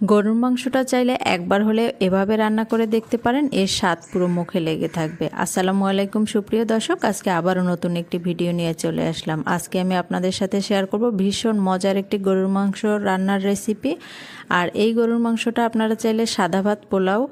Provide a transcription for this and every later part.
গরুর মাংসটা চাইলে একবার হলে এভাবে রান্না করে দেখতে পারেন। এর স্বাদ পুরো মুখে লেগে থাকবে। আসসালামু আলাইকুম, সুপ্রিয় দর্শক। আজকে আবারও নতুন একটি ভিডিও নিয়ে চলে আসলাম। আজকে আমি আপনাদের সাথে শেয়ার করব ভীষণ মজার একটি গরুর মাংস রান্নার রেসিপি আর এই গরুর মাংসটা আপনারা চাইলে সাদা ভাত, পোলাও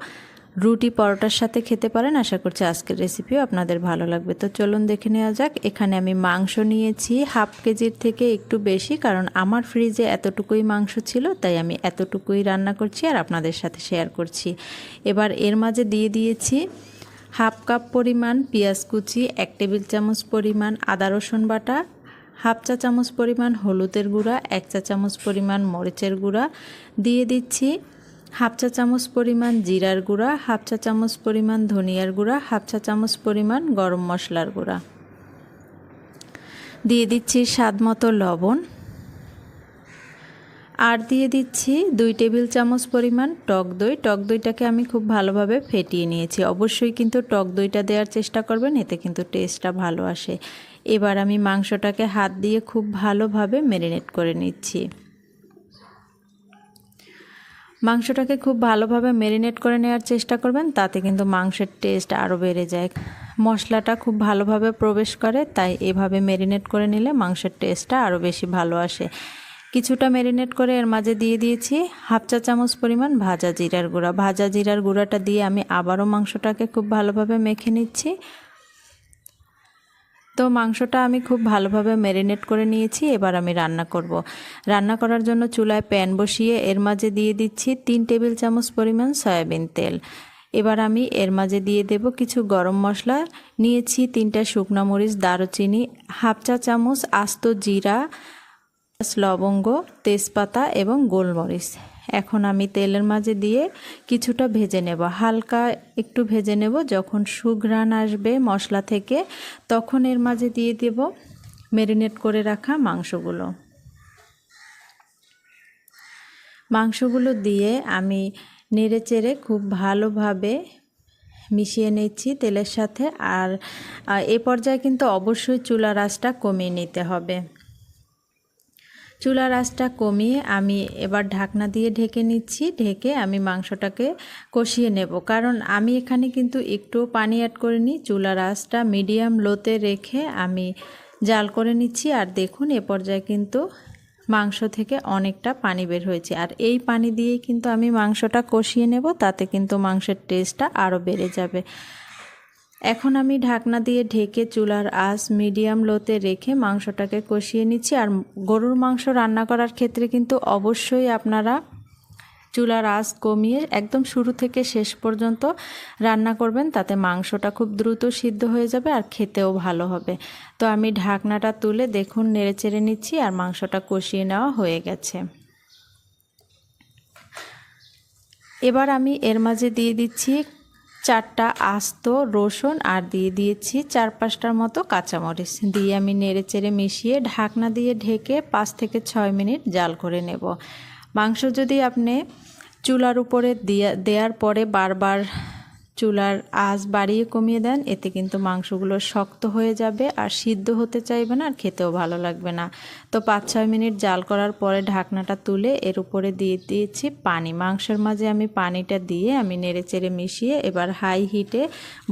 রুটি পরোটার সাথে খেতে পারেন, আশা করছি আজকের রেসিপিও আপনাদের ভালো লাগবে। তো চলুন দেখে নেওয়া যাক, এখানে আমি মাংস নিয়েছি, হাফ কেজির থেকে একটু বেশি, কারণ আমার ফ্রিজে এতটুকুই মাংস ছিল, তাই আমি এতটুকুই রান্না করছি আর আপনাদের সাথে শেয়ার করছি। এবার এর মাঝে দিয়ে দিয়েছি হাফ কাপ পরিমাণ পেঁয়াজ কুচি, এক টেবিল চামচ পরিমাণ আদা রসুন বাটা, হাফ চা চামচ পরিমাণ হলুদের গুঁড়া, এক চা চামচ পরিমাণ মরিচের গুঁড়া। দিয়ে দিচ্ছি হাফ চা চামচ পরিমাণ জিরার গুঁড়া, হাফ চা চামচ পরিমাণ ধনিয়ার গুঁড়া, হাফ চা চামচ পরিমাণ গরম মশলার গুঁড়া। দিয়ে দিচ্ছি স্বাদ মতো লবণ। আর দিয়ে দিচ্ছি দুই টেবিল চামচ পরিমাণ টক দই। টক দইটাকে আমি খুব ভালোভাবে ফেটিয়ে নিয়েছি। অবশ্যই কিন্তু টক দইটা দেওয়ার চেষ্টা করবেন, এতে কিন্তু টেস্টটা ভালো আসে। এবার আমি মাংসটাকে হাত দিয়ে খুব ভালোভাবে ম্যারিনেট করে নিচ্ছি। মাংসটাকে খুব ভালোভাবে ম্যারিনেট করে নেওয়ার চেষ্টা করবেন, তাতে কিন্তু মাংসের টেস্ট আরও বেড়ে যায়। মশলাটা খুব ভালোভাবে প্রবেশ করে, তাই এভাবে ম্যারিনেট করে নিলে মাংসের টেস্টটা আরও বেশি ভালো আসে। কিছুটা ম্যারিনেট করে এর মাঝে দিয়ে দিয়েছি হাফ চা চামচ পরিমাণ ভাজা জিরার গুঁড়া। ভাজা জিরার গুঁড়াটা দিয়ে আমি আবারও মাংসটাকে খুব ভালোভাবে মেখে নিচ্ছি। তো মাংসটা আমি খুব ভালোভাবে ম্যারিনেট করে নিয়েছি, এবার আমি রান্না করব। রান্না করার জন্য চুলায় প্যান বসিয়ে এর মাঝে দিয়ে দিচ্ছি তিন টেবিল চামচ পরিমাণ সয়াবিন তেল এবার আমি এর মাঝে দিয়ে দেব কিছু গরম মশলা, নিয়েছি তিনটা শুকনো মরিচ, দারুচিনি, হাফ চা চামচ আস্ত জিরা, লবঙ্গ, তেজপাতা এবং গোলমরিচ এখন আমি তেলের মাঝে দিয়ে কিছুটা ভেজে নেব। হালকা একটু ভেজে নেব। যখন সুঘ্রাণ আসবে মশলা থেকে, তখন এর মাঝে দিয়ে দেব ম্যারিনেট করে রাখা মাংসগুলো। মাংসগুলো দিয়ে আমি নেড়ে চেড়ে খুব ভালোভাবে মিশিয়ে নিচ্ছি তেলের সাথে। আর এ পর্যায়ে কিন্তু অবশ্যই চুলা রাসটা কমিয়ে নিতে হবে। চুলার আঁচটা কমিয়ে আমি এবার ঢাকনা দিয়ে ঢেকে নিচ্ছি। ঢেকে আমি মাংসটাকে কষিয়ে নেব। কারণ আমি এখানে কিন্তু একটু পানি অ্যাড করিনি। চুলার আঁচটা মিডিয়াম লোতে রেখে আমি জাল করে নিচ্ছি। আর দেখুন, এ পর্যায়ে কিন্তু মাংস থেকে অনেকটা পানি বের হয়েছে। আর এই পানি দিয়েই কিন্তু আমি মাংসটা কষিয়ে নেব। তাতে কিন্তু মাংসের টেস্টটা আরও বেড়ে যাবে। এখন আমি ঢাকনা দিয়ে ঢেকে চুলার আঁচ মিডিয়াম লোতে রেখে মাংসটাকে কষিয়ে নিচ্ছি। আর গরুর মাংস রান্না করার ক্ষেত্রে কিন্তু অবশ্যই আপনারা চুলার আঁচ কমিয়ে একদম শুরু থেকে শেষ পর্যন্ত রান্না করবেন, তাতে মাংসটা খুব দ্রুত সিদ্ধ হয়ে যাবে আর খেতেও ভালো হবে। তো আমি ঢাকনাটা তুলে দেখুন নেড়ে চেড়ে নিচ্ছি আর মাংসটা কষিয়ে নেওয়া হয়ে গেছে। এবার আমি এর মাঝে দিয়ে দিচ্ছি চারটা আস্ত, রসুন, আর দিয়ে দিয়েছি চার পাঁচটার মতো কাঁচামরিচ। দিয়ে আমি নেড়ে চেড়ে মিশিয়ে ঢাকনা দিয়ে ঢেকে পাঁচ থেকে ছয় মিনিট জাল করে নেব। মাংস যদি আপনি চুলার উপরে দেওয়ার পরে বারবার চুলার আঁচ বাড়িয়ে কমিয়ে দেন, এতে কিন্তু মাংসগুলো শক্ত হয়ে যাবে আর সিদ্ধ হতে চাইবে না আর খেতেও ভালো লাগবে না। তো পাঁচ ছয় মিনিট জাল করার পরে ঢাকনাটা তুলে এর উপরে দিয়ে দিয়েছি পানি। মাংসের মাঝে আমি পানিটা দিয়ে আমি নেড়ে চেড়ে মিশিয়ে এবার হাই হিটে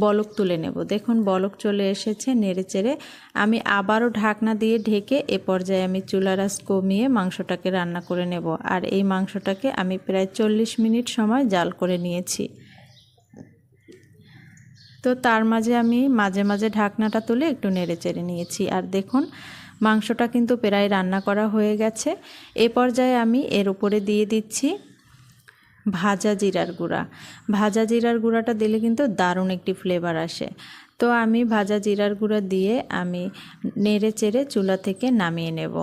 বলক তুলে নেব। দেখুন, বলক চলে এসেছে নেড়ে চেড়ে আমি আবারও ঢাকনা দিয়ে ঢেকে এ পর্যায়ে আমি চুলার আঁচ কমিয়ে মাংসটাকে রান্না করে নেব। আর এই মাংসটাকে আমি প্রায় চল্লিশ মিনিট সময় জাল করে নিয়েছি। তো তার মাঝে আমি মাঝে মাঝে ঢাকনাটা তুলে একটু নেড়ে চেড়ে নিয়েছি। আর দেখুন, মাংসটা কিন্তু প্রায় রান্না করা হয়ে গেছে। এ পর্যায়ে আমি এর উপরে দিয়ে দিচ্ছি ভাজা জিরার গুঁড়া। ভাজা জিরার গুঁড়াটা দিলে কিন্তু দারুণ একটি ফ্লেভার আসে। তো আমি ভাজা জিরার গুঁড়া দিয়ে আমি নেড়ে চেড়ে চুলা থেকে নামিয়ে নেব।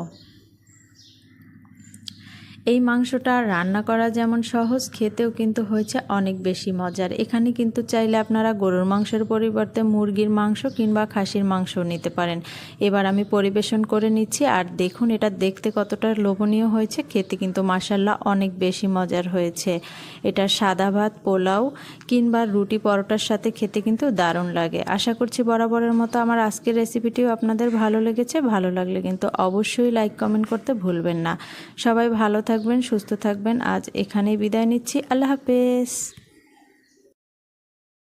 এই মাংসটা রান্না করা যেমন সহজ, খেতেও কিন্তু হয়েছে অনেক বেশি মজার। এখানে কিন্তু চাইলে আপনারা গরুর মাংসের পরিবর্তে মুরগির মাংস কিংবা খাসির মাংস নিতে পারেন। এবার আমি পরিবেশন করে নিচ্ছি আর দেখুন এটা দেখতে কতটা লোভনীয় হয়েছে, খেতে কিন্তু মাসাল্লাহ অনেক বেশি মজার হয়েছে। এটা সাদা ভাত, পোলাও কিংবা রুটি পরোটার সাথে খেতে কিন্তু দারুণ লাগে। আশা করছি বরাবরের মতো আমার আজকের রেসিপিটিও আপনাদের ভালো লেগেছে। ভালো লাগলে কিন্তু অবশ্যই লাইক, কমেন্ট করতে ভুলবেন না। সবাই ভালো থাকে থাকবেন সুস্থ থাকবেন। আজ এখানেই বিদায় নিচ্ছি। আল্লাহ হাফেজ।